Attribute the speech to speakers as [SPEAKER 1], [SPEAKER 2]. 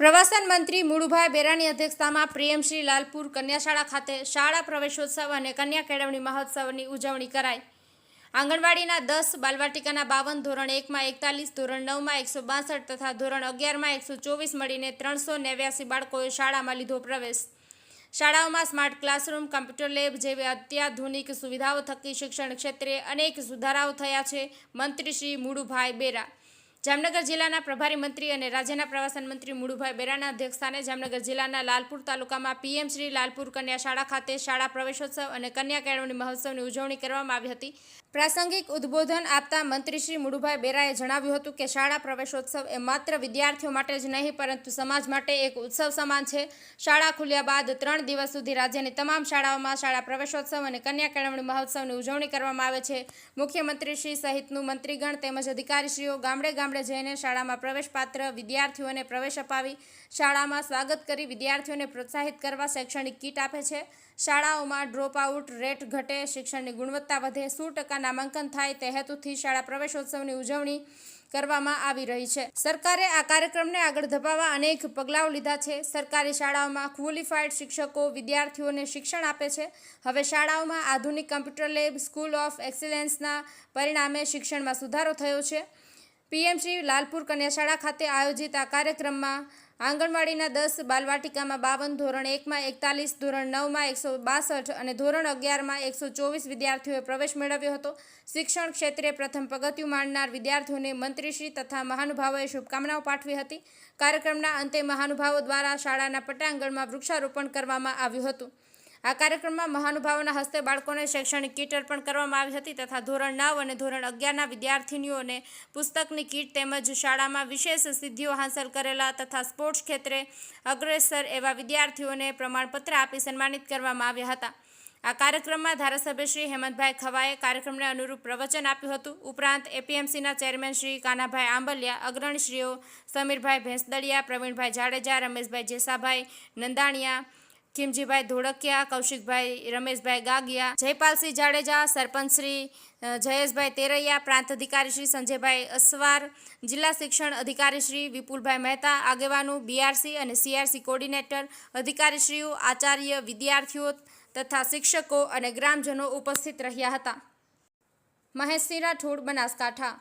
[SPEAKER 1] પ્રવાસન મંત્રી મુળુભાઈ બેરાની અધ્યક્ષતામાં પ્રિયમશ્રી લાલપુર કન્યાશાળા ખાતે શાળા પ્રવેશોત્સવ અને કન્યા કેળવણી મહોત્સવની ઉજવણી કરાઈ. આંગણવાડીના દસ, બાલવાટિકાના બાવન, ધોરણ એકમાં એકતાલીસ, ધોરણ નવમાં એકસો બાસઠ તથા ધોરણ અગિયારમાં એકસો ચોવીસ મળીને ત્રણસો નેવ્યાસી બાળકોએ શાળામાં લીધો પ્રવેશ. શાળાઓમાં સ્માર્ટ ક્લાસરૂમ, કમ્પ્યુટર લેબ જેવી અત્યાધુનિક સુવિધાઓ થકી શિક્ષણ ક્ષેત્રે અનેક સુધારાઓ થયા છે, મંત્રી શ્રી મુળુભાઈ બેરા. જામનગર જિલ્લાના પ્રભારી મંત્રી અને રાજ્યના પ્રવાસન મંત્રી મુળુભાઈ બેરાના અધ્યક્ષસ્થાને જામનગર જિલ્લાના લાલપુર તાલુકામાં પીએમ શ્રી લાલપુર કન્યા શાળા ખાતે શાળા પ્રવેશોત્સવ અને કન્યા કેળવણી મહોત્સવની ઉજવણી કરવામાં આવી હતી. પ્રાસંગિક ઉદ્બોધન આપતા મંત્રી શ્રી મુળુભાઈ બેરાએ જણાવ્યું હતું કે શાળા પ્રવેશોત્સવ એ માત્ર વિદ્યાર્થીઓ માટે જ નહીં, પરંતુ સમાજ માટે એક ઉત્સવ સમાન છે. શાળા ખુલ્યા બાદ ત્રણ દિવસ સુધી રાજ્યની તમામ શાળાઓમાં શાળા પ્રવેશોત્સવ અને કન્યા કેળવણી મહોત્સવની ઉજવણી કરવામાં આવે છે. મુખ્યમંત્રી શ્રી સહિતનું મંત્રીગણ તેમજ અધિકારીશ્રીઓ ગામડે ગામડે જઈને શાળામાં પ્રવેશપાત્ર વિદ્યાર્થીઓને પ્રવેશ અપાવી, શાળામાં સ્વાગત કરી વિદ્યાર્થીઓને પ્રોત્સાહિત કરવા શૈક્ષણિક કીટ આપે છે. શાળાઓમાં ડ્રોપ આઉટ રેટ ઘટે, શિક્ષણની ગુણવત્તા વધે, સો ટકા નામાંકન થાય તે હેતુથી શાળા પ્રવેશોત્સવની ઉજવણી કરવામાં આવી રહી છે. સરકારે આ કાર્યક્રમને આગળ ધપાવવા અનેક પગલાઓ લીધા છે. સરકારી શાળાઓમાં ક્વોલિફાઈડ શિક્ષકો વિદ્યાર્થીઓને શિક્ષણ આપે છે. હવે શાળાઓમાં આધુનિક કમ્પ્યુટર લેબ, સ્કૂલ ઓફ એક્સેલન્સના પરિણામે શિક્ષણમાં સુધારો થયો છે. પીએમશ્રી લાલપુર કન્યાશાળા ખાતે આયોજિત આ કાર્યક્રમમાં આંગણવાડીના દસ, બાલવાટિકામાં બાવન, ધોરણ એકમાં એકતાલીસ, ધોરણ નવમાં એકસો બાસઠ અને ધોરણ અગિયારમાં એકસો ચોવીસ વિદ્યાર્થીઓએ પ્રવેશ મેળવ્યો હતો. શિક્ષણ ક્ષેત્રે પ્રથમ પગથિયું માંડનાર વિદ્યાર્થીઓને મંત્રીશ્રી તથા મહાનુભાવોએ શુભકામનાઓ પાઠવી હતી. કાર્યક્રમના અંતે મહાનુભાવો દ્વારા શાળાના પટાંગણમાં વૃક્ષારોપણ કરવામાં આવ્યું હતું. આ કાર્યક્રમમાં મહાનુભાવોના હસ્તે બાળકોને શૈક્ષણિક કીટ અર્પણ કરવામાં આવી હતી તથા ધોરણ નવ અને ધોરણ અગિયારના વિદ્યાર્થીનીઓને પુસ્તકની કીટ તેમજ શાળામાં વિશેષ સિદ્ધિઓ હાંસલ કરેલા તથા સ્પોર્ટ્સ ક્ષેત્રે અગ્રેસર એવા વિદ્યાર્થીઓને પ્રમાણપત્ર આપી સન્માનિત કરવામાં આવ્યા હતા. આ કાર્યક્રમમાં ધારાસભ્ય શ્રી હેમંતભાઈ ખવાએ કાર્યક્રમને અનુરૂપ પ્રવચન આપ્યું હતું. ઉપરાંત એપીએમસીના ચેરમેન શ્રી કાનાભાઈ આંબલિયા, અગ્રણીશ્રીઓ સમીરભાઈ ભેંસદળિયા પ્રવીણભાઈ જાડેજા, રમેશભાઈ જેસાભાઈ નંદાણીયા ખીમજીભાઈ ધોળકિયા, કૌશિકભાઈ રમેશભાઈ ગાગિયા, જયપાલસિંહ જાડેજા સરપંચ શ્રી જયેશભાઈ તેરૈયા, પ્રાંત અધિકારી શ્રી સંજયભાઈ અસવાર, જિલ્લા શિક્ષણ અધિકારી શ્રી વિપુલભાઈ મહેતા, આગેવાનો બીઆરસી અને સીઆરસી કોર્ડિનેટર, અધિકારીશ્રીઓ, આચાર્ય વિદ્યાર્થીઓ તથા શિક્ષકો અને ગ્રામજનો ઉપસ્થિત રહ્યા હતા. મહેશ સિંહ રાઠોડ, બનાસકાંઠા.